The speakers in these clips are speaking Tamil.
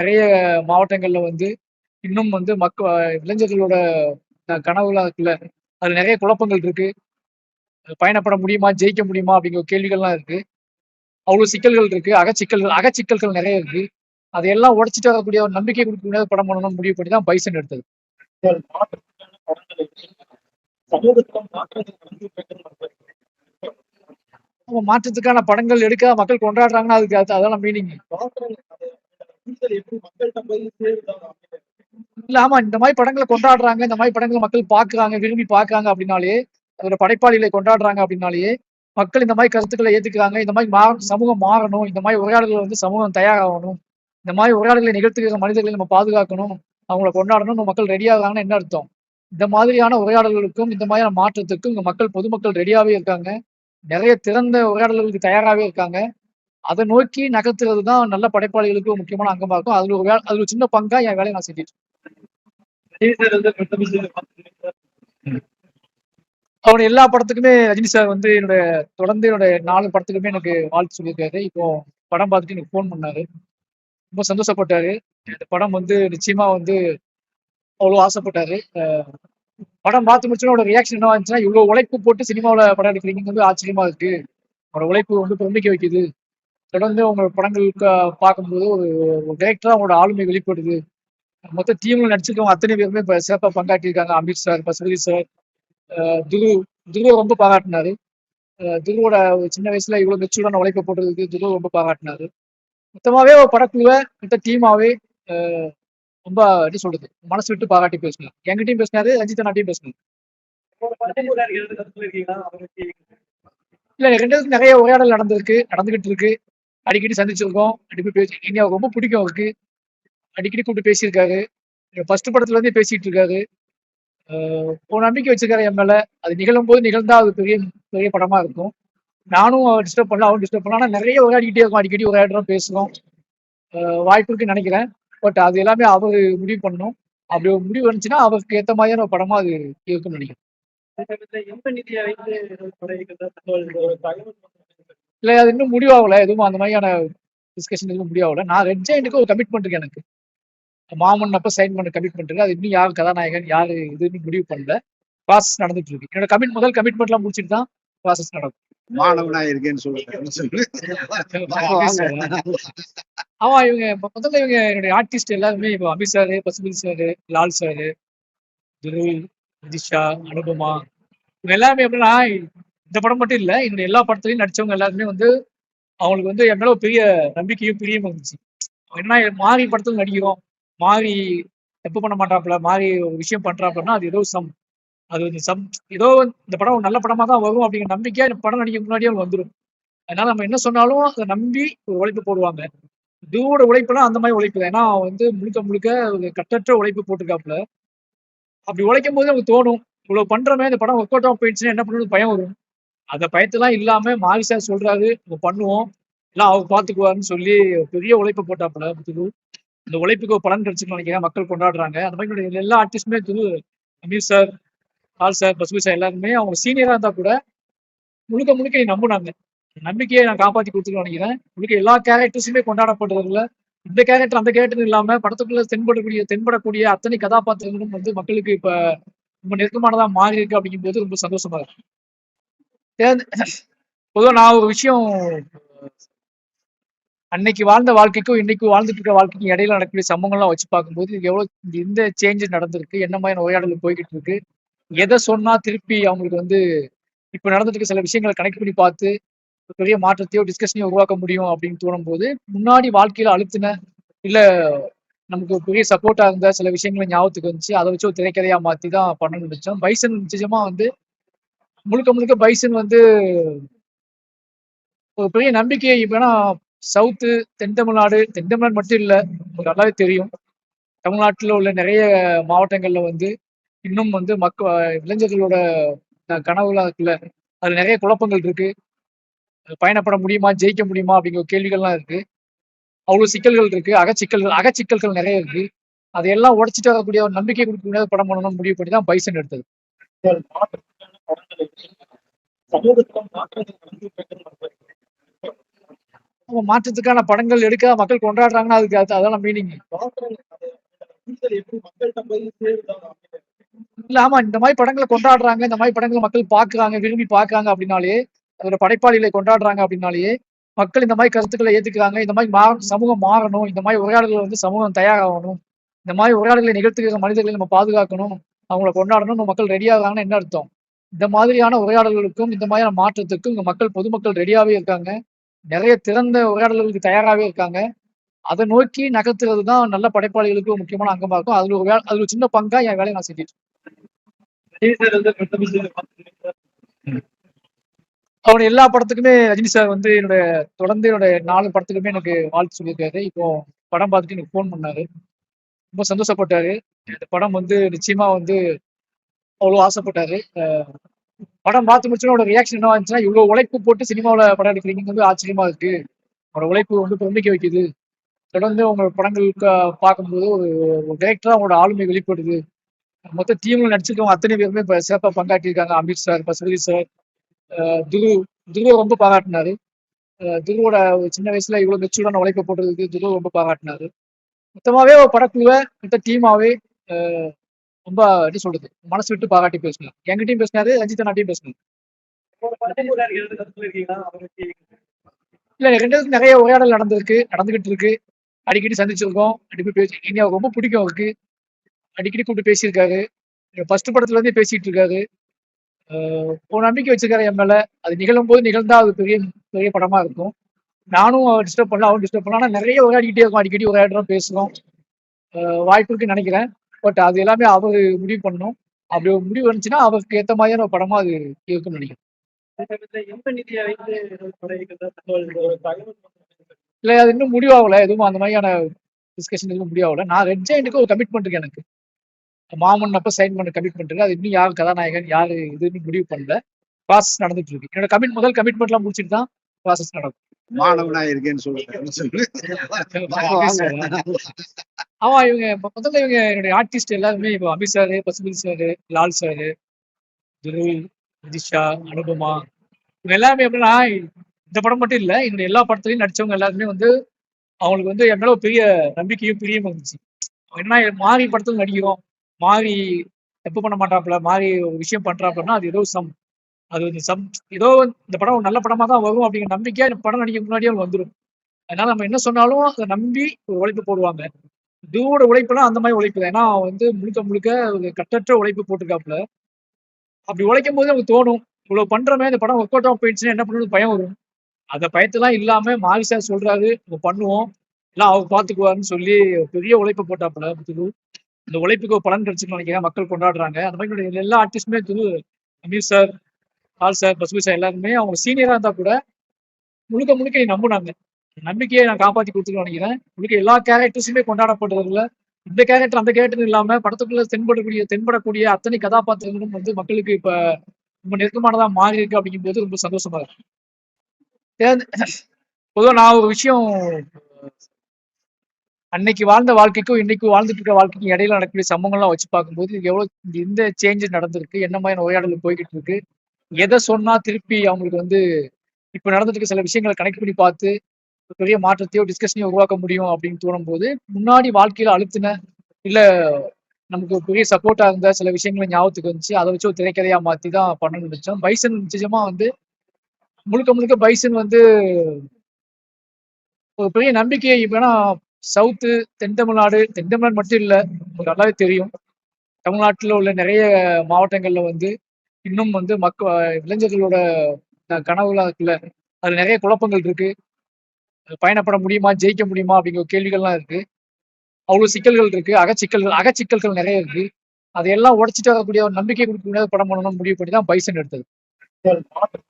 நிறைய மாவட்டங்கள்ல வந்து இன்னும் வந்து மக்க இளைஞர்களோட கனவுலாம் இருக்குல்ல அது நிறைய குழப்பங்கள் இருக்கு. பயணப்பட முடியுமா? ஜெயிக்க முடியுமா? அப்படிங்கிற கேள்விகள்லாம் இருக்கு. அவ்வளவு சிக்கல்கள் இருக்கு. அகச்சிக்கல்கள் அகச்சிக்கல்கள் நிறைய இருக்கு. அதையெல்லாம் உடைச்சிட்டு வரக்கூடிய ஒரு நம்பிக்கை கொடுக்கக்கூடிய படம் பண்ணணும்னு முடிவு பண்ணி தான் பைசன் எடுத்தது மாற்றத்துக்கான படங்கள் எடுக்க மக்கள் கொண்டாடுறாங்கன்னா அதுக்கு அது- அதெல்லாம் மீனிங் இல்ல ஆமா இந்த மாதிரி படங்களை கொண்டாடுறாங்க இந்த மாதிரி படங்களை மக்கள் பாக்குறாங்க விரும்பி பாக்குறாங்க அப்படின்னாலே அதோட படைப்பாளிகளை கொண்டாடுறாங்க அப்படின்னாலேயே மக்கள் இந்த மாதிரி கருத்துக்களை ஏத்துக்கிறாங்க இந்த மாதிரி மா சமூகம் மாறணும் இந்த மாதிரி உரையாடல்கள் வந்து சமூகம் தயாராகணும் இந்த மாதிரி உரையாடல்களை நிகழ்த்துகிற மனிதர்களை நம்ம பாதுகாக்கணும் அவங்கள கொண்டாடணும் மக்கள் ரெடியாகிறாங்கன்னு என்ன அர்த்தம்? இந்த மாதிரியான உரையாடல்களுக்கும் இந்த மாதிரியான மாற்றத்துக்கும் இங்க மக்கள் பொதுமக்கள் ரெடியாவே இருக்காங்க. நிறைய திறந்த உரையாடல்களுக்கு தயாராகவே இருக்காங்க. அதை நோக்கி நகர்த்துறது தான் நல்ல படைப்பாளிகளுக்கு முக்கியமான அங்கமா இருக்கும். அதுல ஒரு வேலை அதுல சின்ன பங்கா என் வேலையை நான் செஞ்சிட்டு விஜய் எல்லா படத்துக்குமே ரஜினி சார் வந்து என்னோட தொடர்ந்து என்னோட நாலு படத்துக்குமே எனக்கு வாழ்த்து சொல்லியிருக்காரு. இப்போ படம் பார்த்துட்டு எனக்கு ஃபோன் பண்ணாரு. ரொம்ப சந்தோஷப்பட்டாரு. இந்த படம் வந்து நிச்சயமா வந்து அவ்வளோ ஆசைப்பட்டாரு. படம் பார்த்து முடிச்சோன்னா அவரோட ரியாக்ஷன் என்ன இருந்துச்சுன்னா இவ்வளோ உழைப்பு போட்டு சினிமாவில் படம் எடுக்கிறீங்க வந்து ஆச்சரியமா இருக்கு. அவரோட உழைப்பு வந்து பிரமிக்க வைக்குது. தொடர்ந்து அவங்க படங்களுக்கு பார்க்கும்போது ஒரு டேரக்டரா அவங்களோட ஆளுமை வெளிப்படுது. மொத்த டீம்ல நடிச்சிருக்கவங்க அத்தனை பேருமே இப்போ சிறப்பாக பங்காற்றிருக்காங்க. அமித் சார் பசுபதி சார் துரு துருவை ரொம்ப பாராட்டினாரு. துருவோட சின்ன வயசுல இவ்வளவு மெச்சூர்டான உழைப்பை போட்டதுக்கு துருவ ரொம்ப பாராட்டினாரு. மொத்தமாவே ஒரு படக்குழுவை மொத்த டீமாவே ரொம்ப எப்படி சொல்றது மனசு விட்டு பாராட்டி பேசினார். எங்கிட்டையும் பேசினாரு ரஞ்சித் அண்ணாட்டையும் பேசினாரு. இல்ல ரெண்டு நிறைய உரையாடல் நடந்திருக்கு நடந்துகிட்டு இருக்கு. அடிக்கடி சந்திச்சிருக்கோம். அடிக்கடி பேசி இனி அவருக்கு ரொம்ப பிடிக்கும் அவருக்கு. அடிக்கடி கூப்பிட்டு பேசியிருக்காரு. ஃபர்ஸ்ட் படத்துல இருந்தே பேசிட்டு இருக்காரு. ஒரு நம்பிக்கை வச்சிருக்காரு என் மேல. அது நிகழும் போது நிகழ்ந்தா அது பெரிய பெரிய படமா இருக்கும். நானும் அவர் டிஸ்டர்ப் பண்ணல அவன் டிஸ்டர்ப் பண்ணல. ஆனால் நிறைய விளையாடிக்கிட்டே இருக்கும். அடிக்கடி உரையாடுறோம் பேசுறோம். வாய்ப்பு இருக்குன்னு நினைக்கிறேன். பட் அது எல்லாமே அவர் முடிவு பண்ணணும். அப்படி ஒரு முடிவு வந்துச்சுன்னா அவருக்கு ஏற்ற மாதிரியான ஒரு படமா அது இருக்கும்னு நினைக்கிறேன். இல்ல அது இன்னும் முடிவாகல. எதுவும் அந்த மாதிரியான டிஸ்கஷன் எதுவும் முடிவாகல. நான் ரெட் ஜெயின்ட்டுக்கு ஒரு கமிட்மெண்ட் இருக்கு எனக்கு. மாமன் அப்ப சைன் பண்ண கமிட்மெண்ட் இருக்கு. அது இன்னும் யார் கதாநாயகன் யாரு இதுன்னு முடிவு பண்ணல. ப்ராசஸ் நடந்துட்டு இருக்கு. என்னோட கமிட் முதல் கமிட்மெண்ட்லாம் முடிச்சிட்டு தான் ப்ராசஸ் நடக்கும். மாணவனா இருக்கேன்னு சொல்லுங்க சொல்லு ஆமா இவங்க முதல்ல இவங்க என்னுடைய ஆர்டிஸ்ட் எல்லாருமே இப்போ Amit sir Pasupathi sir Lal sir Dhruv Vidisha Anupama இவங்க எல்லாருமே எப்படின்னா இந்த படம் மட்டும் இல்லை என்னுடைய எல்லா படத்துலையும் நடிச்சவங்க எல்லாருமே வந்து அவங்களுக்கு வந்து என் மேல ஒரு பெரிய நம்பிக்கையும் பிரியம் இருந்துச்சு. என்ன மாறி படத்துல நடிக்கிறோம். மாறி தப்பு பண்ண மாட்டாப்புல மாறி ஒரு விஷயம் பண்றாப்புலன்னா அது ஏதோ சம் அது வந்து சம் ஏதோ இந்த படம் ஒரு நல்ல படமா தான் வரும் அப்படிங்கிற நம்பிக்கையா இந்த படம் நடிக்க முன்னாடியே வந்துடும் அதனால நம்ம என்ன சொன்னாலும் அதை நம்பி ஒரு உழைப்பு போடுவாங்க. இதுவோட உழைப்புலாம் அந்த மாதிரி உழைப்பு தான். ஏன்னா அவன் வந்து முழுக்க முழுக்க ஒரு கட்டற்ற உழைப்பு போட்டிருக்காப்புல. அப்படி உழைக்கும் போது நமக்கு தோணும் இவ்வளவு பண்றமே இந்த படம் ஒர்க் அவுட் ஆஃப் போயிடுச்சுன்னா என்ன பண்ணணும் பயம் வரும். அந்த பயத்தெல்லாம் இல்லாம மாரி சார் சொல்றாரு நம்ம பண்ணுவோம். எல்லாம் அவர் பாத்துக்குவாருன்னு சொல்லி பெரிய உழைப்பு போட்டாப்புல திரு. இந்த உழைப்புக்கு ஒரு பலன் கிடைச்சுன்னு நினைக்கிறேன். மக்கள் கொண்டாடுறாங்க. அந்த மாதிரி எல்லா ஆர்டிஸ்டுமே திரு. அமீர் சார் ஆல் சார் பசுபி சார் எல்லாருமே அவங்க சீனியரா இருந்தா கூட முழுக்க முழுக்க நீ நம்புனாங்க. நம்பிக்கையை நான் காப்பாத்தி கொடுத்துருக்கேன் நினைக்கிறேன். முழுக்க எல்லா கேரக்டர்ஸுமே கொண்டாடப்படுறதுல இந்த கேரக்டர் அந்த கேரக்டர் இல்லாம படத்துக்குள்ள தென்படக்கூடிய தென்படக்கூடிய அத்தனை கதாபாத்திரங்களும் வந்து மக்களுக்கு இப்ப ரொம்ப நெருக்கமானதா மாறி இருக்கு அப்படிங்கும்போது ரொம்ப சந்தோஷமா இருக்கு. பொதுவாக நான் ஒரு விஷயம் அன்னைக்கு வாழ்ந்த வாழ்க்கைக்கும் இன்னைக்கு வாழ்ந்துட்டு இருக்க வாழ்க்கைக்கும் இடையில நடக்கக்கூடிய சம்பவங்கள்லாம் வச்சு பார்க்கும்போது எவ்வளோ இந்த சேஞ்சு எந்த சேஞ்சஸ் நடந்திருக்கு என்ன மாதிரி உரையாடல் போய்கிட்டு இருக்கு எதை சொன்னா திருப்பி அவங்களுக்கு வந்து இப்ப நடந்துட்டு இருக்க சில விஷயங்களை கனெக்ட் பண்ணி பார்த்து பெரிய மாற்றத்தையோ டிஸ்கஷனையோ உருவாக்க முடியும் அப்படின்னு தோணும் போது முன்னாடி வாழ்க்கையில அழுத்தின இல்ல நமக்கு பெரிய சப்போர்ட்டா இருந்த சில விஷயங்களை ஞாபகத்துக்கு வந்துச்சு அதை வச்சு ஒரு திரைக்கதையா மாத்தி தான் பண்ணணும்னு நினைச்சோம். பைசன் நிச்சயமா வந்து முழுக்க முழுக்க பைசன் வந்து ஒரு பெரிய நம்பிக்கை இப்போனா சவுத்து தென் தமிழ்நாடு தென் தமிழ்நாடு மட்டும் இல்லை உங்களுக்கு நல்லாவே தெரியும். தமிழ்நாட்டில் உள்ள நிறைய மாவட்டங்களில் வந்து இன்னும் வந்து மக்க இளைஞர்களோட அஹ் கனவுலாம் இருக்குல்ல அதில் நிறைய குழப்பங்கள் இருக்கு. பயணப்பட முடியுமா ஜெயிக்க முடியுமா அப்படிங்கிற கேள்விகள்லாம் இருக்கு. அவ்வளோ சிக்கல்கள் இருக்கு அகச்சிக்கல்கள் அகச்சிக்கல்கள் நிறைய இருக்கு. அதையெல்லாம் உடைச்சிட்டு வரக்கூடிய ஒரு நம்பிக்கை கொடுக்கக்கூடிய படம் பண்ணணும்னு முடிவு பண்ணி தான் பைசன் எடுத்தது. சமூகத்துல மாற்றங்கள் மாற்றத்துக்கான படங்கள் எடுக்க மக்கள் கொண்டாடுறாங்கன்னா அதுக்கு அது அதான் மீனிங் இல்ல ஆமா இந்த மாதிரி படங்களை கொண்டாடுறாங்க இந்த மாதிரி படங்களை மக்கள் பாக்குறாங்க விரும்பி பாக்குறாங்க அப்படின்னாலே அதோட படைப்பாளிகளை கொண்டாடுறாங்க அப்படின்னாலே மக்கள் இந்த மாதிரி கருத்துக்களை ஏத்துக்கிறாங்க இந்த மாதிரி மா சமூகம் மாறணும் இந்த மாதிரி உரையாடல்கள் வந்து சமூகம் தயாராகணும் இந்த மாதிரி உரையாடல்களை நிகழ்த்துகிற மனிதர்களை நம்ம பாதுகாக்கணும் அவங்கள கொண்டாடணும் மக்கள் ரெடியாகிறாங்கன்னு என்ன அர்த்தம்? இந்த மாதிரியான உரையாடல்களுக்கும் இந்த மாதிரியான மாற்றத்துக்கும் இங்க மக்கள் பொதுமக்கள் ரெடியாவே இருக்காங்க. நிறைய திறந்த உரையாடல்களுக்கு தயாராகவே இருக்காங்க. அதை நோக்கி நகர்த்துறது தான் நல்ல படைப்பாளிகளுக்கு ஒரு முக்கியமான அங்கமா இருக்கும். அதுல ஒரு அதுல ஒரு சின்ன பங்கா என் வேலையை நான் செஞ்சிட்டு அவன் எல்லா படத்துக்குமே ரஜினி சார் வந்து என்னுடைய தொடர்ந்து என்னோட நாலு படத்துக்குமே எனக்கு வாழ்த்து சொல்லியிருக்காரு. இப்போ படம் பார்த்துட்டு எனக்கு ஃபோன் பண்ணாரு. ரொம்ப சந்தோஷப்பட்டாரு. இந்த படம் வந்து நிச்சயமா வந்து அவ்வளோ ஆசைப்பட்டாரு. படம் பார்த்து முடிச்சோட அவரோட ரியாக்ஷன் என்ன இருந்துச்சுன்னா இவ்வளோ உழைப்பு போட்டு சினிமாவில் படம் எடுக்கிறீங்க வந்து ஆச்சரியமா இருக்கு. அவரோட உழைப்பு வந்து பிரமிக்க வைக்குது. தொடர்ந்து உங்களோட படங்கள் பார்க்கும்போது ஒரு டேரக்டராக அவங்களோட ஆளுமை வெளிப்படுது. மொத்த டீம்ல நடிச்சிருக்கவங்க அத்தனை பேருமே இப்போ சிறப்பாக பங்காற்றிருக்காங்க. அமித் சார் பசுபதி சார் துரு துருவை ரொம்ப பாராட்டினாரு. துருவோட சின்ன வயசுல இவ்வளோ மெச்சூர்டான உழைப்பை போட்டதுக்கு துருவ ரொம்ப பாராட்டினாரு. மொத்தமாகவே ஒரு படக்குழுவை மொத்த டீமாவே ரொம்ப எப்படி சொல்றது மனசு விட்டு பாராட்டி பேசணும். எங்கிட்டையும் பேசினாரு ரஞ்சித் அண்ணாட்டையும் பேசினாரு இல்ல ரெண்டு நிறைய உரையாடல் நடந்திருக்கு நடந்துகிட்டு இருக்கு. அடிக்கடி சந்திச்சிருக்கோம். அடிக்கடி பேசி இனி அவர் ரொம்ப பிடிக்கும் அவருக்கு. அடிக்கடி கூப்பிட்டு பேசியிருக்காரு. ஃபர்ஸ்ட் படத்துல இருந்தே பேசிட்டு இருக்காரு. ஒரு நம்பிக்கை வச்சிருக்காரு என் மேல. அது நிகழும் போது நிகழ்ந்தா அது பெரிய பெரிய படமா இருக்கும். நானும் அவர் டிஸ்டர்ப் பண்ணல அவன் டிஸ்டர்ப் பண்ணல. ஆனா நிறைய உரையாடிக்கிட்டே இருக்கும். அடிக்கடி உரையாடுறோம் பேசுறோம். வாய்ப்பு இருக்குன்னு நினைக்கிறேன். பட் அது எல்லாமே அவர் முடிவு பண்ணணும். அப்படி ஒரு முடிவு வந்துச்சுன்னா அவருக்கு ஏத்த மாதிரியான ஒரு படமா அது இருக்கும்னு நினைக்கிறேன். இல்ல அது இன்னும் முடிவாகல. எதுவும் அந்த மாதிரியான டிஸ்கஷன் எதுவும் முடிவாகல. நான் ரெட் ஜெயின்ட்டுக்கு ஒரு கமிட்மெண்ட் இருக்கு எனக்கு. மாமன் அப்ப சைன் பண்ண கமிட்மெண்ட் இருக்கு. அது இன்னும் யார் கதாநாயகன் யாரு இதுன்னு முடிவு பண்ணல. ப்ராசஸ் நடந்துட்டு இருக்கு. என்னோட கமிட் முதல் கமிட்மெண்ட்லாம் முடிச்சிட்டு தான் ப்ராசஸ் நடக்கும். மாணவனா இருக்கேன்னு சொல்லுங்க ஆமா இவங்க இப்ப முதல்ல இவங்க என்னுடைய ஆர்டிஸ்ட் எல்லாருமே இப்போ Amit sir Pasupathi sir Lal sir Dhruv Vidisha Anupama இவங்க எல்லாருமே எப்படின்னா இந்த படம் மட்டும் இல்லை என்னுடைய எல்லா படத்துலையும் நடிச்சவங்க எல்லாருமே வந்து அவங்களுக்கு வந்து என் மேல பெரிய நம்பிக்கையும் பிரியமும் இருந்துச்சு. என்ன மாறி படத்துல நடிக்கிறோம். மாறி தப்பு பண்ண மாட்டாப்புல மாறி ஒரு விஷயம் பண்றாப்புலன்னா அது ஏதோ சம் அது வந்து சம் ஏதோ இந்த படம் ஒரு நல்ல படமா தான் வரும் அப்படிங்கிற நம்பிக்கையா இந்த படம் நடிக்க முன்னாடியே வந்துடும் அதனால நம்ம என்ன சொன்னாலும் அதை நம்பி ஒரு உழைப்பு போடுவாங்க. இதுவோட உழைப்புலாம் அந்த மாதிரி உழைப்பு ஏன்னா அவன் வந்து முழுக்க முழுக்க ஒரு கட்டற்ற உழைப்பு போட்டிருக்காப்புல. அப்படி உழைக்கும் போது நமக்கு தோணும் இவ்வளவு பண்றமே இந்த படம் ஒர்க் அவுட் ஆஃப் போயிடுச்சுன்னா என்ன பண்ணுறது பயம் வரும். அந்த பயத்தெல்லாம் இல்லாம மாரி சார் சொல்றாரு நம்ம பண்ணுவோம். எல்லாம் அவர் பார்த்துக்குவாருன்னு சொல்லி பெரிய உழைப்பு போட்டாப்புல திரு. இந்த உழைப்புக்கு ஒரு பலன் கிடைச்சுன்னு நினைக்கிறேன் மக்கள் கொண்டாடுறாங்க. அந்த மாதிரி எல்லா ஆர்டிஸ்டுமே திரு அமீர் சார் ஆல் சார் பசுபி சார் எல்லாருமே அவங்க சீனியரா இருந்தா கூட முழுக்க முழுக்க நீ நம்புனாங்க. நம்பிக்கையை நான் காப்பாத்தி கொடுத்துருக்கேன் நினைக்கிறேன். உங்களுக்கு எல்லா கேரக்டர்ஸுமே கொண்டாடப்படுறதுல இந்த கேரக்டர் அந்த கேரக்டர் இல்லாம படத்துக்குள்ள தென்படக்கூடிய தென்படக்கூடிய அத்தனை கதாபாத்திரங்களும் வந்து மக்களுக்கு இப்ப ரொம்ப நெருக்கமானதா மாறி இருக்கு அப்படிங்கும்போது ரொம்ப சந்தோஷமா இருக்கு. பொதுவாக நான் ஒரு விஷயம் அன்னைக்கு வாழ்ந்த வாழ்க்கைக்கும் இன்னைக்கு வாழ்ந்துட்டு இருக்க வாழ்க்கைக்கும் இடையில நடக்கக்கூடிய சம்பவங்கள்லாம் வச்சு பார்க்கும்போது எவ்வளோ எவ்வளவு எந்த சேஞ்சஸ் நடந்திருக்கு என்ன மாதிரியான உரையாடல் போய்கிட்டு இருக்கு எதை சொன்னா திருப்பி அவங்களுக்கு வந்து இப்ப நடந்துட்டு இருக்க சில விஷயங்களை கனெக்ட் பண்ணி பார்த்து பெரிய மாற்றத்தையோ டிஸ்கஷனையோ உருவாக்க முடியும் அப்படின்னு தோணும் போது முன்னாடி வாழ்க்கையில அழுத்தின இல்ல நமக்கு பெரிய சப்போர்ட்டா இருந்த சில விஷயங்களை ஞாபகத்துக்கு வந்துச்சு. அதை வச்சு ஒரு திரைக்கதையா மாத்தி தான் பண்ணணும்னு நினைச்சோம். பைசன் நிச்சயமா வந்து முழுக்க முழுக்க பைசன் வந்து ஒரு பெரிய நம்பிக்கையை இப்ப சவுத்து தென் தமிழ்நாடு தென் தமிழ்நாடு மட்டும் இல்லை உங்களுக்கு நல்லாவே தெரியும். தமிழ்நாட்டில் உள்ள நிறைய மாவட்டங்களில் வந்து இன்னும் வந்து மக்க இளைஞர்களோட கனவுலாம் இருக்குல்ல அதில் நிறைய குழப்பங்கள் இருக்கு. பயணப்பட முடியுமா ஜெயிக்க முடியுமா அப்படிங்கிற கேள்விகள்லாம் இருக்கு. அவ்வளவு சிக்கல்கள் இருக்கு. அகச்சிக்கல்கள் அகச்சிக்கல்கள் நிறைய இருக்கு. அதையெல்லாம் உடைச்சிட்டு வரக்கூடிய ஒரு நம்பிக்கை கொடுக்கக்கூடிய படம் பண்ணணும்னு முடிவு பண்ணி தான் பைசன் எடுத்தது. மாற்றத்துக்கான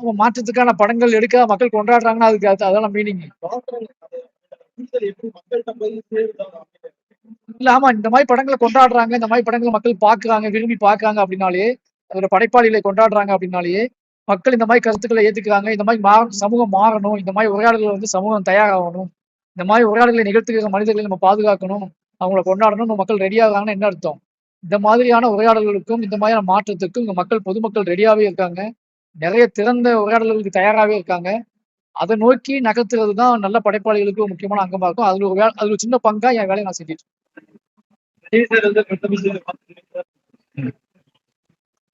படங்கள் மாற்றத்துக்கான படங்கள் எடுக்க மக்கள் கொண்டாடுறாங்கன்னா அதுக்கு அது மீனிங் புரிதல் இல்ல ஆமா இந்த மாதிரி படங்களை கொண்டாடுறாங்க இந்த மாதிரி படங்களை மக்கள் பாக்குறாங்க விரும்பி பாக்குறாங்க அப்படின்னாலே அதோட படைப்பாளிகளை கொண்டாடுறாங்க அப்படின்னாலேயே மக்கள் இந்த மாதிரி கருத்துக்களை ஏத்துக்கிறாங்க. இந்த மாதிரி மா சமூகம் மாறணும். இந்த மாதிரி உரையாடல்கள் வந்து சமூகம் தயாராகணும். இந்த மாதிரி உரையாடல்களை நிகழ்த்துகிற மனிதர்களை நம்ம பாதுகாக்கணும். அவங்கள கொண்டாடணும். மக்கள் ரெடியாகிறாங்கன்னு என்ன அர்த்தம்? இந்த மாதிரியான உரையாடல்களுக்கும் இந்த மாதிரியான மாற்றத்துக்கும் இங்க மக்கள் பொதுமக்கள் ரெடியாகவே இருக்காங்க. நிறைய திறந்த உரையாடல்களுக்கு தயாராகவே இருக்காங்க. அதை நோக்கி நகர்த்துறது தான் நல்ல படைப்பாளிகளுக்கு முக்கியமான அங்கமாக இருக்கும். அதில் ஒரு அதில் சின்ன பங்காக என் வேலையை நான் செஞ்சுட்டு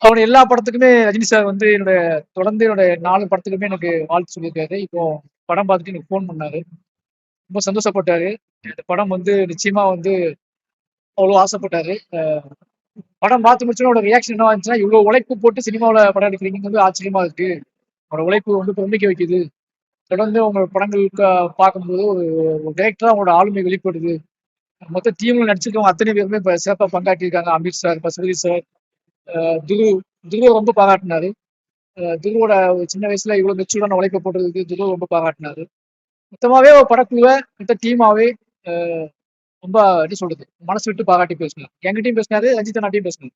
இருக்கேன். எல்லா படத்துக்குமே ரஜினி சார் வந்து என்னுடைய தொடர்ந்து என்னோட நாலு படத்துக்குமே எனக்கு வாழ்த்து சொல்லியிருக்காரு. இப்போ படம் பார்த்துட்டு எனக்கு ஃபோன் பண்ணாரு. ரொம்ப சந்தோஷப்பட்டாரு. இந்த படம் வந்து நிச்சயமா வந்து அவ்வளோ ஆசைப்பட்டாரு. படம் பார்த்து முடிச்சோன்னா அவரோட ரியாக்ஷன் என்ன இருந்துச்சுன்னா இவ்வளோ உழைப்பு போட்டு சினிமாவில் படம் எடுக்கிறீங்க. வந்து ஆச்சரியமா இருக்கு. அவரோட உழைப்பு வந்து பிரமிக்க வைக்குது. தொடர்ந்து உங்களோட படங்கள் பார்க்கும்போது ஒரு டேரக்டராக அவங்களோட ஆளுமை வெளிப்படுது. மொத்த டீம்ல நடிச்சிருக்கவங்க அத்தனை பேருமே இப்போ சிறப்பாக பங்காற்றியிருக்காங்க. அமித் சார் பசுபதி சார் துரு துருவை ரொம்ப பாராட்டினாரு. துருவோட சின்ன வயசுல இவ்வளவு மெச்சூர்டான உழைப்பை போடுறதுக்கு துருவ ரொம்ப பாராட்டினாரு. மொத்தமாவே ஒரு படக்குழுவை மொத்த டீமாவே ரொம்ப எப்படி சொல்றது மனசு விட்டு பாராட்டி பேசினார். எங்கிட்டையும் பேசினாரு ரஞ்சித் அண்ணாட்டையும் பேசினாரு.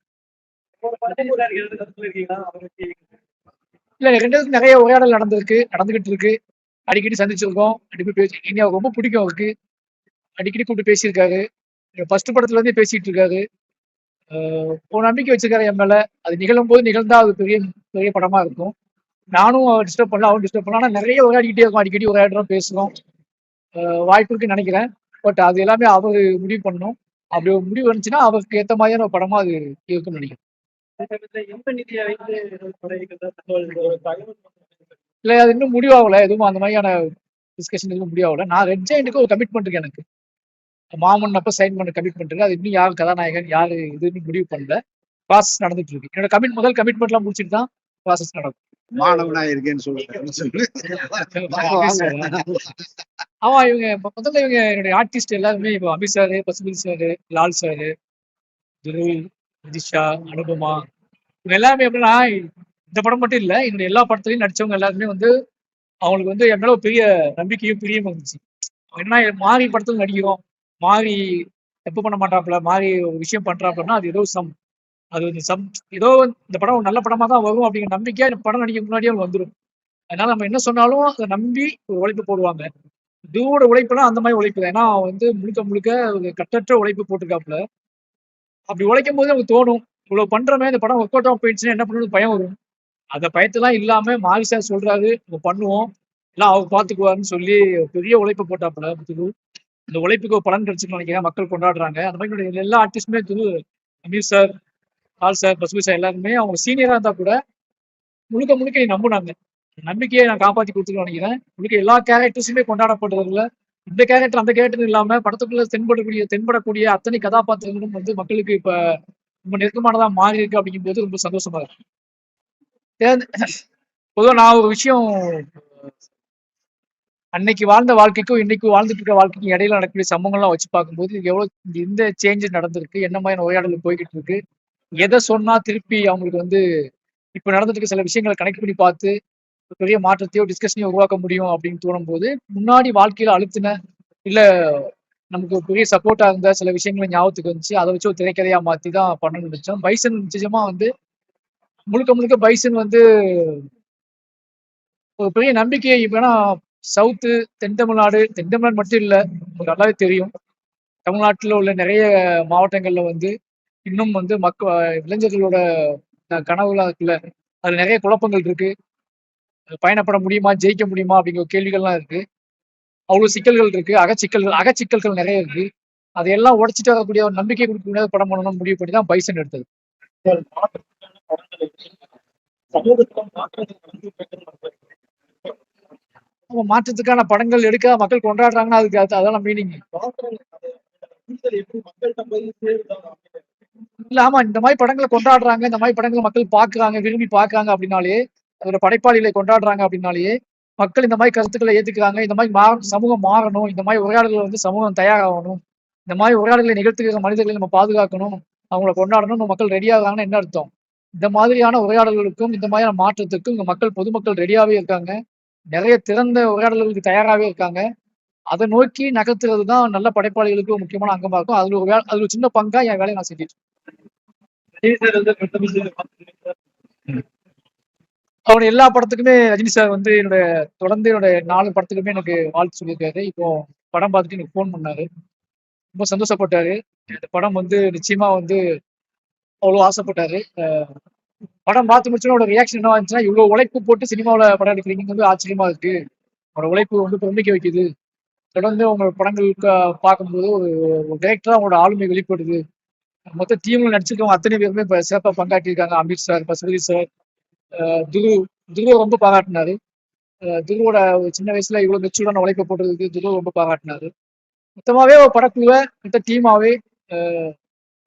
இல்ல ரெண்டு நிறைய உரையாடல் நடந்திருக்கு நடந்துகிட்டு இருக்கு. அடிக்கடி சந்திச்சிருக்கோம். அடிக்கடி பேசி இனி ரொம்ப பிடிக்கும் அவருக்கு. அடிக்கடி கூப்பிட்டு பேசியிருக்காரு. ஃபர்ஸ்ட் படத்துல இருந்தே பேசிட்டு இருக்காரு. ஒரு நம்பிக்கை வச்சிருக்காரு என் மேல. அது நிகழும் போது நிகழ்ந்தா அது பெரிய பெரிய படமா இருக்கும். நானும் டிஸ்டர்ப் பண்ணல அவரும் டிஸ்டர்ப் பண்ணல. ஆனால் நிறைய உரையாடிக்கிட்டே இருக்கும். அடிக்கடி உரையாடுறோம் பேசுறோம். வாய்ப்பு இருக்குன்னு நினைக்கிறேன். பட் அது எல்லாமே அவர் முடிவு பண்ணணும். அப்படி ஒரு முடிவு வந்துச்சுன்னா அவருக்கு ஏற்ற மாதிரியான ஒரு படமா அது இருக்கும்னு நினைக்கிறேன். இல்லை அது இன்னும் முடிவாகல. எதுவும் அந்த மாதிரியான டிஸ்கஷன் எதுவும் முடிவாகல. நான் ரெட் ஜெயின்ட்டுக்கு ஒரு கமிட்மெண்ட் இருக்கு எனக்கு. மாமன் அப்ப சைன் பண்ண கமிட்மெண்ட் அது இன்னும் யார் கதாநாயகன் யாரு இதுன்னு முடிவு பண்ணல. ப்ராசஸ் நடந்துட்டு இருக்கு. என்னோட கமிட் முதல் கமிட்மெண்ட்லாம் முடிச்சிட்டு தான் ப்ராசஸ் நடக்கும். மாணவனா இருக்கேன்னு சொல்லுங்க சொல்லு. ஆமா இவங்க முதல்ல இவங்க என்னுடைய ஆர்டிஸ்ட் எல்லாருமே இப்போ Amit sir Pasupathi sir Lal sir Dhruv Nitisha Anupama இவங்க எல்லாருமே எப்படின்னா இந்த படம் மட்டும் இல்ல என்னுடைய எல்லா படத்துலயும் நடிச்சவங்க எல்லாருமே வந்து அவங்களுக்கு வந்து என் மேல பெரிய நம்பிக்கையும் பிரியம் இருந்துச்சு. ஏன்னா மாறி படத்துல நடிக்கிறோம். மாறி தப்பு பண்ண மாட்டாப்புல மாறி ஒரு விஷயம் பண்றாப்புலன்னா அது ஏதோ சம். அது வந்து சம். ஏதோ இந்த படம் ஒரு நல்ல படமா தான் வரும் அப்படிங்கிற நம்பிக்கையா இந்த படம் நடிக்க முன்னாடியே வந்துடும் அதனால நம்ம என்ன சொன்னாலும் அதை நம்பி ஒரு உழைப்பு போடுவாங்க. இதுவோட உழைப்புலாம் அந்த மாதிரி உழைப்பு ஏன்னா வந்து முழுக்க முழுக்க ஒரு கட்டற்ற உழைப்பு போட்டிருக்காப்புல. அப்படி உழைக்கும் போது நமக்கு தோணும் இவ்வளவு பண்றமே இந்த படம் ஒர்க் அவுட் ஆஃப் போயிடுச்சுன்னா என்ன பண்ணுறது பயம் வரும். அந்த பயத்தெல்லாம் இல்லாம மாரி சார் சொல்றாரு நம்ம பண்ணுவோம். எல்லாம் அவர் பார்த்துக்குவாருன்னு சொல்லி பெரிய உழைப்பு போட்டாப்புல முத்துக்கு. இந்த உழைப்புக்கு ஒரு பலன் கிடைச்சுன்னு நினைக்கிறேன். மக்கள் கொண்டாடுறாங்க. அந்த மாதிரி எல்லா ஆர்டிஸ்டுமே திரு அமீர் சார் ஆல் சார் பசுபி சார் எல்லாருமே அவங்க சீனியராக இருந்தால் கூட முழுக்க முழுக்க நீ நம்புனாங்க. நம்பிக்கையை நான் காப்பாற்றி கொடுத்துருக்கேன் நினைக்கிறேன். முழுக்க எல்லா கேரக்டர்ஸுமே கொண்டாடப்படுறதுல இந்த கேரக்டர் அந்த கேரக்டர் இல்லாமல் படத்துக்குள்ள தென்படக்கூடிய தென்படக்கூடிய அத்தனை கதாபாத்திரங்களும் வந்து மக்களுக்கு இப்போ ரொம்ப நெருக்கமானதாக மாறி இருக்கு அப்படிங்கும்போது ரொம்ப சந்தோஷமா இருக்கு. பொதுவாக நான் ஒரு விஷயம் அன்னைக்கு வாழ்ந்த வாழ்க்கைக்கும் இன்னைக்கு வாழ்ந்துட்டு இருக்க வாழ்க்கைக்கும் இடையில நடக்கக்கூடிய சம்பவங்கள்லாம் வச்சு பார்க்கும்போது எவ்வளோ இந்த எந்த சேஞ்சஸ் நடந்திருக்கு என்ன மாதிரியான உரையாடல் போய்கிட்டு இருக்கு எதை சொன்னா திருப்பி அவங்களுக்கு வந்து இப்ப நடந்துட்டு இருக்க சில விஷயங்களை கனெக்ட் பண்ணி பார்த்து ஒரு பெரிய மாற்றத்தையோ டிஸ்கஷனையோ உருவாக்க முடியும் அப்படின்னு தோணும் போது முன்னாடி வாழ்க்கையில அழுத்தின இல்ல நமக்கு ஒரு பெரிய சப்போர்ட்டா இருந்த சில விஷயங்களை ஞாபகத்துக்கு வந்துச்சு அதை வச்சு ஒரு திரைக்கதையா மாத்தி தான் பண்ணணும்னு நினைச்சோம். பைசன் நிச்சயமா வந்து முழுக்க முழுக்க பைசன் வந்து ஒரு பெரிய நம்பிக்கை இப்ப சவுத்து தென் தமிழ்நாடு தென் தமிழ்நாடு மட்டும் இல்லை உங்களுக்கு நல்லாவே தெரியும். தமிழ்நாட்டில் உள்ள நிறைய மாவட்டங்களில் வந்து இன்னும் வந்து மக்க இளைஞர்களோட அஹ், கனவுலாம் இருக்குல்ல அதில் நிறைய குழப்பங்கள் இருக்கு. பயணப்பட முடியுமா ஜெயிக்க முடியுமா அப்படிங்கிற கேள்விகள்லாம் இருக்கு. அவ்வளோ சிக்கல்கள் இருக்கு அகச்சிக்கல்கள் அகச்சிக்கல்கள் நிறைய இருக்கு. அதையெல்லாம் உடைச்சிட்டு வரக்கூடிய ஒரு நம்பிக்கை கொடுக்கக்கூடிய படம் பண்ணணும்னு முடிவு பண்ணி தான் பைசன் எடுத்தது மாற்றத்துக்கான படங்கள் இருக்கு. சமூகத்துல மாற்றங்கள் நடந்து நம்ம மாற்றத்துக்கான படங்கள் எடுக்க மக்கள் கொண்டாடுறாங்கன்னா அதுக்கு அது- மீனிங் எப்படி இல்ல ஆமா இந்த மாதிரி படங்களை கொண்டாடுறாங்க இந்த மாதிரி படங்களை மக்கள் பாக்குறாங்க விரும்பி பாக்குறாங்க அப்படின்னாலே அதோட படைப்பாளிகளை கொண்டாடுறாங்க அப்படின்னாலேயே மக்கள் இந்த மாதிரி கருத்துக்களை ஏத்துக்கிறாங்க இந்த மாதிரி மா சமூகம் மாறணும் இந்த மாதிரி உரையாடல்கள் வந்து சமூகம் தயாராகணும் இந்த மாதிரி உரையாடல்களை நிகழ்த்துகிற மனிதர்களை நம்ம பாதுகாக்கணும் அவங்கள கொண்டாடணும் மக்கள் ரெடியாகிறாங்கன்னு என்ன அர்த்தம்? இந்த மாதிரியான உரையாடல்களுக்கும் இந்த மாதிரியான மாற்றத்துக்கும் இங்க மக்கள் பொதுமக்கள் ரெடியாவே இருக்காங்க. நிறைய திறந்த உரையாடல்களுக்கு தயாராகவே இருக்காங்க. அதை நோக்கி நகர்த்துறது தான் நல்ல படைப்பாளிகளுக்கு ஒரு முக்கியமான அங்கமா இருக்கும். அதுல ஒரு வேலை அதுல ஒரு சின்ன பங்கா என் வேலையை நான் செஞ்சுட்டு அவனை எல்லா படத்துக்குமே ரஜினி சார் வந்து என்னுடைய தொடர்ந்து என்னோட நாலு படத்துக்குமே எனக்கு வாழ்த்து சொல்லியிருக்காரு. இப்போ படம் பார்த்துட்டு எனக்கு ஃபோன் பண்ணாரு. ரொம்ப சந்தோஷப்பட்டாரு. இந்த படம் வந்து நிச்சயமா வந்து அவ்வளோ ஆசைப்பட்டாரு. படம் பார்த்து முடிச்சோட ஒரு ரியாக்ஷன் என்ன ஆச்சுன்னா இவ்வளோ உழைப்பு போட்டு சினிமாவில் படம் எடுக்கிறீங்க. வந்து ஆச்சரியமா இருக்கு. உங்களோட உழைப்பு வந்து பிரமிக்க வைக்குது. தொடர்ந்து உங்களோட படங்களுக்கு பார்க்கும்போது ஒரு ஒரு உங்களோட ஆளுமை வெளிப்படுது. மொத்த டீம்ல நடிச்சிருக்கவங்க அத்தனை பேருமே இப்போ சிறப்பாக பங்காற்றிருக்காங்க அமித் சார் பசுபதி சார் துரு துருவை ரொம்ப பாராட்டினாரு. துருவோட ஒரு சின்ன வயசுல இவ்வளவு மெச்சூர்டான உழைப்பை போட்டதுக்கு துருவ ரொம்ப பாராட்டினாரு. மொத்தமாவே ஒரு படக்குழுவை மொத்த டீமாவே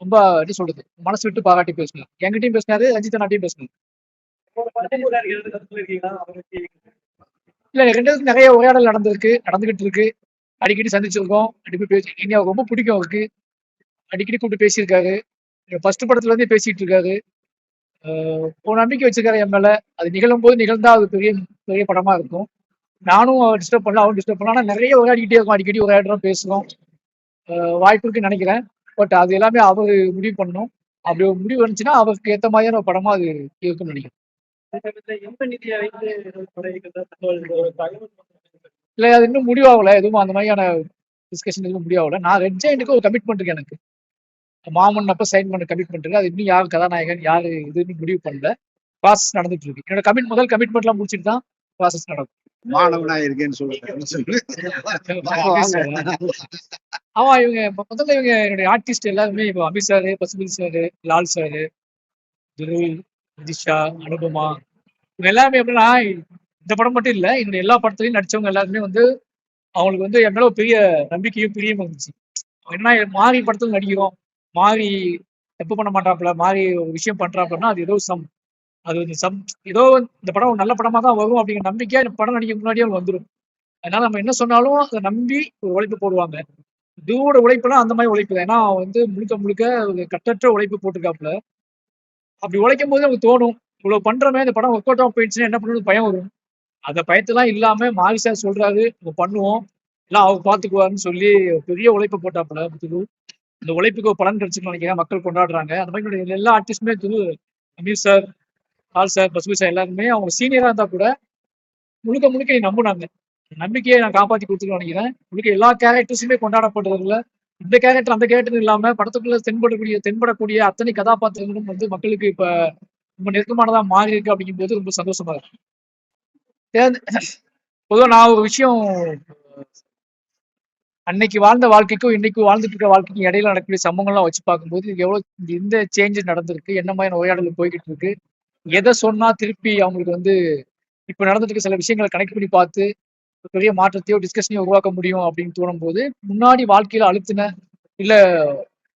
ரொம்ப எப்படி சொல்றது மனசு விட்டு பாராட்டி பேசணும். எங்கிட்டையும் பேசினாரு ரஞ்சித் அண்ணாட்டையும் பேசணும். இல்ல ரெண்டு நிறைய உரையாடல் நடந்திருக்கு நடந்துகிட்டு இருக்கு. அடிக்கடி சந்திச்சிருக்கோம். அடிக்கடி பேசி இனி அவர் ரொம்ப பிடிக்கும் அவருக்கு. அடிக்கடி கூப்பிட்டு பேசியிருக்காரு. ஃபர்ஸ்ட் படத்துல இருந்தே பேசிட்டு இருக்காரு ஒரு நம்பிக்கை வச்சிருக்காரு என் மேல. அது நிகழும் போது நிகழ்ந்தா அது பெரிய பெரிய படமா இருக்கும். நானும் டிஸ்டர்ப் பண்ணல அவரும் டிஸ்டர்ப் பண்ணல. ஆனா நிறைய உரையாடிக்கிட்டே இருக்கும். அடிக்கடி உரையாடுறோம் பேசுறோம். வாய்ப்பு இருக்குன்னு நினைக்கிறேன். பட் அது எல்லாமே அவர் முடிவு பண்ணணும். அப்படி ஒரு முடிவு வந்துச்சுன்னா அவருக்கு ஏத்த மாதிரியான ஒரு படமா அது இருக்கும்னு நினைக்கிறேன். இல்ல அது இன்னும் முடிவாகல. எதுவும் அந்த மாதிரியான டிஸ்கஷன் எதுவும் முடிவாகல. நான் ரெட் ஜெயின்ட்டுக்கு ஒரு கமிட்மெண்ட் இருக்கு எனக்கு. மாமன் அப்ப சைன் பண்ண கமிட்மெண்ட் இருக்கு. அது இன்னும் யார் கதாநாயகன் யாரு இதுன்னு முடிவு பண்ணல. ப்ராசஸ் நடந்துட்டு இருக்கு. என்னோட கமிட் முதல் கமிட்மெண்ட்லாம் முடிச்சிட்டு தான் ப்ராசஸ் நடக்கும். மாணவனா இருக்கேன்னு சொல்லுங்க ஆமா இவங்க இப்போ முதல்ல இவங்க என்னுடைய ஆர்டிஸ்ட் எல்லாருமே இப்போ Amit sir Pasupathi sir Lal sir Dhruv Nitisha Anupama இவங்க எல்லாருமே எப்படின்னா இந்த படம் மட்டும் இல்லை என்னுடைய எல்லா படத்துலையும் நடிச்சவங்க எல்லாருமே வந்து அவங்களுக்கு வந்து என் மேல பெரிய நம்பிக்கையும் பிரியமும் இருந்துச்சு. என்ன மாறி படத்துல நடிக்கிறோம் மாறி தப்பு பண்ண மாட்டாப்புல மாறி ஒரு விஷயம் பண்றாப்புலன்னா அது ஏதோ சம் அது வந்து சம் ஏதோ இந்த படம் ஒரு நல்ல படமா தான் வரும் அப்படிங்கிற நம்பிக்கையா இந்த படம் நடிக்க முன்னாடியே வந்துடும் அதனால நம்ம என்ன சொன்னாலும் அதை நம்பி ஒரு உழைப்பு போடுவாங்க. இதுவோட உழைப்புனா அந்த மாதிரி உழைப்பு தான். ஏன்னா அவன் வந்து முழுக்க முழுக்க ஒரு கட்டற்ற உழைப்பு போட்டிருக்காப்புல. அப்படி உழைக்கும் போது நமக்கு தோணும் இவ்வளவு பண்றமே இந்த படம் ஒர்க் அவுட் ஆஃப் போயிடுச்சுன்னா என்ன பண்ணுறது பயம் வரும். அந்த பயத்தெல்லாம் இல்லாம மாரி சார் சொல்றாரு நம்ம பண்ணுவோம். எல்லாம் அவங்க பார்த்துக்குவாருன்னு சொல்லி பெரிய உழைப்பு போட்டாப்புல திரு இந்த உழைப்புக்கு ஒரு பலன் கிடைச்சுன்னு நினைக்கிறேன். மக்கள் கொண்டாடுறாங்க. அந்த மாதிரி எல்லா ஆர்டிஸ்டுமே துரு அமீர் சார் ஆல் சார் பசுபி சார் எல்லாருமே அவங்க சீனியராக இருந்தால் கூட முழுக்க முழுக்க நீ நம்பினாங்க. நம்பிக்கையை நான் காப்பாத்தி கொடுத்துட்டு நினைக்கிறேன். உங்களுக்கு எல்லா கேரக்டர்ஸுமே கொண்டாடப்படுறதுல இந்த கேரக்டர் அந்த கேரக்டர் இல்லாம படத்துக்குள்ள தென்படக்கூடிய தென்படக்கூடிய அத்தனை கதாபாத்திரங்களும் வந்து மக்களுக்கு இப்ப ரொம்ப நெருக்கமானதா மாறி இருக்கு அப்படிங்கும்போது ரொம்ப சந்தோஷமா இருக்கு. பொதுவாக நான் ஒரு விஷயம் அன்னைக்கு வாழ்ந்த வாழ்க்கைக்கும் இன்னைக்கு வாழ்ந்துட்டு இருக்க வாழ்க்கைக்கும் இடையில நடக்கக்கூடிய சம்பவங்கள்லாம் வச்சு பார்க்கும்போது எவ்வளவு இந்த- இந்த சேஞ்சஸ் நடந்திருக்கு என்ன மாதிரியான உரையாடல் போய்கிட்டு இருக்கு எதை சொன்னா திருப்பி அவங்களுக்கு வந்து இப்ப நடந்துட்டு இருக்க சில விஷயங்களை கனெக்ட் பண்ணி பார்த்து பெரிய மாற்றத்தையோ டிஸ்கஷனையோ உருவாக்க முடியும் அப்படின்னு தோணும் போது முன்னாடி வாழ்க்கையில அழுத்தின இல்ல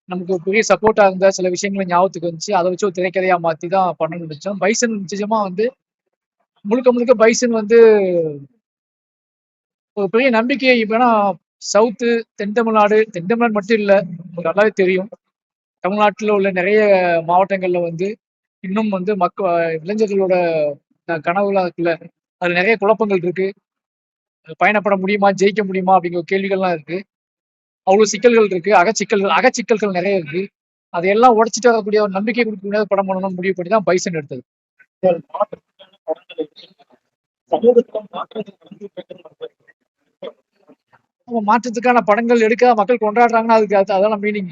நமக்கு பெரிய சப்போர்ட்டா இருந்த சில விஷயங்களை ஞாபகத்துக்கு வந்துச்சு. அதை வச்சு ஒரு திரைக்கதையா மாத்தி தான் பண்ணணும்னு நினைச்சோம். பைசன் நிச்சயமா வந்து முழுக்க முழுக்க பைசன் வந்து ஒரு பெரிய நம்பிக்கை இப்பனா சவுத்து தென் தமிழ்நாடு தென் தமிழ்நாடு மட்டும் இல்லை உங்களுக்கு நல்லாவே தெரியும். தமிழ்நாட்டில் உள்ள நிறைய மாவட்டங்கள்ல வந்து இன்னும் வந்து மக்க இளைஞர்களோட அஹ், கனவுலாம் இருக்குல்ல அதுல நிறைய குழப்பங்கள் இருக்கு. பயணப்பட முடியுமா ஜெயிக்க முடியுமா அப்படிங்கிற கேள்விகள்லாம் இருக்கு. அவ்வளவு சிக்கல்கள் இருக்கு. அகச்சிக்கல்கள் அகச்சிக்கல்கள் நிறைய இருக்கு. அதையெல்லாம் உடைச்சிட்டு வரக்கூடிய ஒரு நம்பிக்கை கொடுக்கக்கூடிய படம் பண்ணணும்னு முடிவு பண்ணி தான் பைசன் எடுத்தது. மாற்றத்துக்கான படங்கள் எடுக்க மக்கள் கொண்டாடுறாங்கன்னா அதுக்கு அதெல்லாம் மீனிங்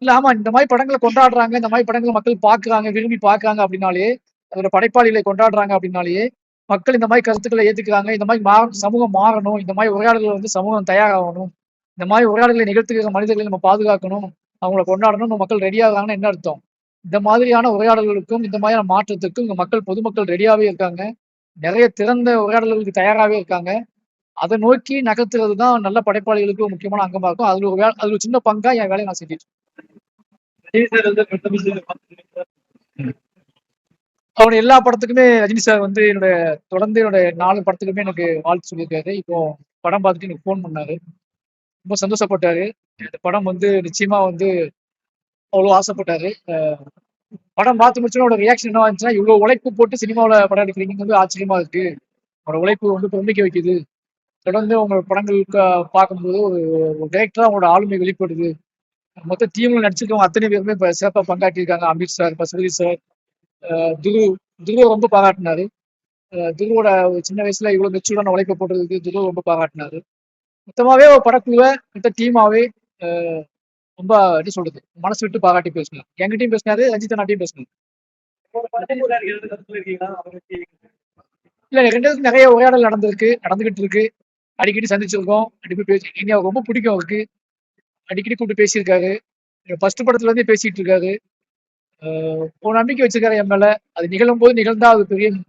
இல்ல ஆமா இந்த மாதிரி படங்களை கொண்டாடுறாங்க இந்த மாதிரி படங்களை மக்கள் பாக்குறாங்க விரும்பி பாக்குறாங்க அப்படின்னாலே அதோட படைப்பாளிகளை கொண்டாடுறாங்க அப்படின்னாலேயே மக்கள் இந்த மாதிரி கருத்துக்களை ஏத்துக்கிறாங்க. இந்த மாதிரி மா சமூகம் மாறணும். இந்த மாதிரி உரையாடல்கள் வந்து சமூகம் தயாராகணும். இந்த மாதிரி உரையாடல்களை நிகழ்த்துகிற மனிதர்களை நம்ம பாதுகாக்கணும். அவங்கள கொண்டாடணும் மக்கள் ரெடியாகிறாங்கன்னு என்ன அர்த்தம்? இந்த மாதிரியான உரையாடல்களுக்கும் இந்த மாதிரியான மாற்றத்துக்கும் இங்க மக்கள் பொதுமக்கள் ரெடியாகவே இருக்காங்க. நிறைய திறந்த உரையாடல்களுக்கு தயாராகவே இருக்காங்க. அதை நோக்கி நகர்த்துறது தான் நல்ல படைப்பாளிகளுக்கு ஒரு முக்கியமான அங்கமாக இருக்கும். அதுல ஒரு வே- அதுல ஒரு சின்ன பங்கா என் வேலையை நான் செஞ்சுட்டு ரஜினி எல்லா படத்துக்குமே ரஜினி சார் வந்து என்னோட தொடர்ந்து என்னோட நாலு படத்துக்குமே எனக்கு வாழ்த்து சொல்லியிருக்காரு. இப்போ படம் பார்த்துட்டு எனக்கு ஃபோன் பண்ணாரு. ரொம்ப சந்தோஷப்பட்டாரு. இந்த படம் வந்து நிச்சயமா வந்து அவ்வளோ ஆசைப்பட்டாரு. படம் பார்த்து முடிச்சோன்னா அவரோட ரியாக்ஷன் என்ன இருந்துச்சுன்னா இவ்வளோ உழைப்பு போட்டு சினிமாவில் படம் எடுக்கிறீங்க வந்து ஆச்சரியமா இருக்கு. அவரோட உழைப்பு வந்து பிரமிக்க வைக்குது. தொடர்ந்து உங்களோட படங்களுக்கு பார்க்கும்போது ஒரு ஒரு அவங்களோட ஆளுமை வெளிப்படுது. மொத்த டீம்ல நடிச்சிருக்கவங்க அத்தனை பேருமே இப்போ சிறப்பாக பங்காற்றிருக்காங்க அமித் சார் பசுபதி சார் துரு துருவ ரொம்ப பாராட்டினாரு. துருவோட சின்ன வயசுல இவ்வளவு மெச்சூர்டான உழைப்ப போட்டதுக்கு துருவ ரொம்ப பாராட்டினாரு. மொத்தமாவே ஒரு படக்குழுவை மொத்த டீமாவே ரொம்ப எப்படி சொல்றது மனசு விட்டு பாராட்டி பேசினார். எங்கிட்டையும் பேசினாரு ரஞ்சித் அண்ணாட்டையும் பேசணும் இல்லை இல்ல ரெண்டு நிறைய உரையாடல் நடந்திருக்கு நடந்துகிட்டு இருக்கு. அடிக்கடி சந்திச்சிருக்கோம். அடிக்கடி பேசி இனி ரொம்ப பிடிக்கும் அவருக்கு. அடிக்கடி கூப்பிட்டு பேசியிருக்காரு. ஃபர்ஸ்ட் படத்துல இருந்தே பேசிட்டு இருக்காரு. ஒரு நம்பிக்கை வச்சிருக்காரு என் மேல அது நிகழும் போது நிகழ்ந்தா அது பெரிய